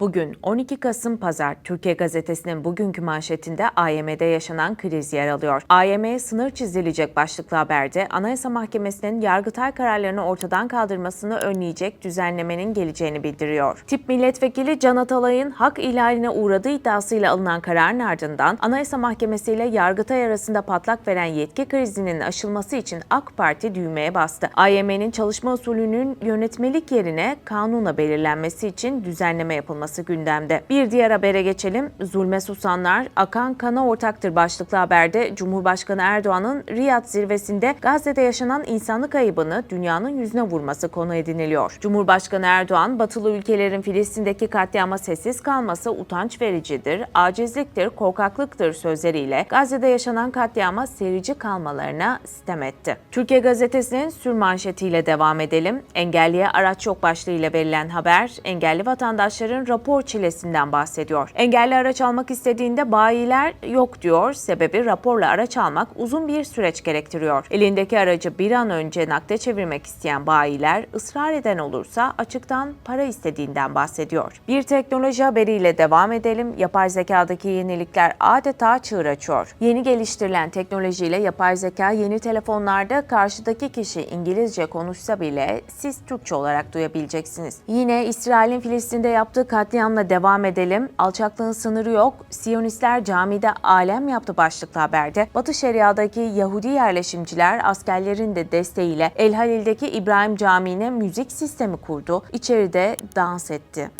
Bugün 12 Kasım Pazar, Türkiye Gazetesi'nin bugünkü manşetinde AYM'de yaşanan kriz yer alıyor. AYM'ye sınır çizilecek başlıklı haberde Anayasa Mahkemesi'nin Yargıtay kararlarını ortadan kaldırmasını önleyecek düzenlemenin geleceğini bildiriyor. Tip milletvekili Can Atalay'ın hak ihlaline uğradığı iddiasıyla alınan kararın ardından Anayasa Mahkemesi ile Yargıtay arasında patlak veren yetki krizinin aşılması için AK Parti düğmeye bastı. AYM'nin çalışma usulünün yönetmelik yerine kanunla belirlenmesi için düzenleme yapılması gündemde. Bir diğer habere geçelim. Zulme susanlar akan kana ortaktır başlıklı haberde Cumhurbaşkanı Erdoğan'ın Riyad zirvesinde Gazze'de yaşanan insanlık ayıbını dünyanın yüzüne vurması konu ediniliyor. Cumhurbaşkanı Erdoğan, batılı ülkelerin Filistin'deki katliama sessiz kalması utanç vericidir, acizliktir, korkaklıktır sözleriyle Gazze'de yaşanan katliama serici kalmalarına sitem etti. Türkiye Gazetesi'nin sür manşetiyle devam edelim. Engelliye araç yok başlığıyla verilen haber, engelli vatandaşların rapor çilesinden bahsediyor. Engelli araç almak istediğinde bayiler yok diyor. Sebebi raporla araç almak uzun bir süreç gerektiriyor. Elindeki aracı bir an önce nakde çevirmek isteyen bayiler ısrar eden olursa açıktan para istediğinden bahsediyor. Bir teknoloji haberiyle devam edelim. Yapay zekadaki yenilikler adeta çığır açıyor. Yeni geliştirilen teknolojiyle yapay zeka yeni telefonlarda karşıdaki kişi İngilizce konuşsa bile siz Türkçe olarak duyabileceksiniz. Yine İsrail'in Filistin'de yaptığı katliamla devam edelim. Alçaklığın sınırı yok. Siyonistler camide alem yaptı başlıklı haberde. Batı Şeria'daki Yahudi yerleşimciler askerlerin de desteğiyle El Halil'deki İbrahim Camii'ne müzik sistemi kurdu. İçeride dans etti.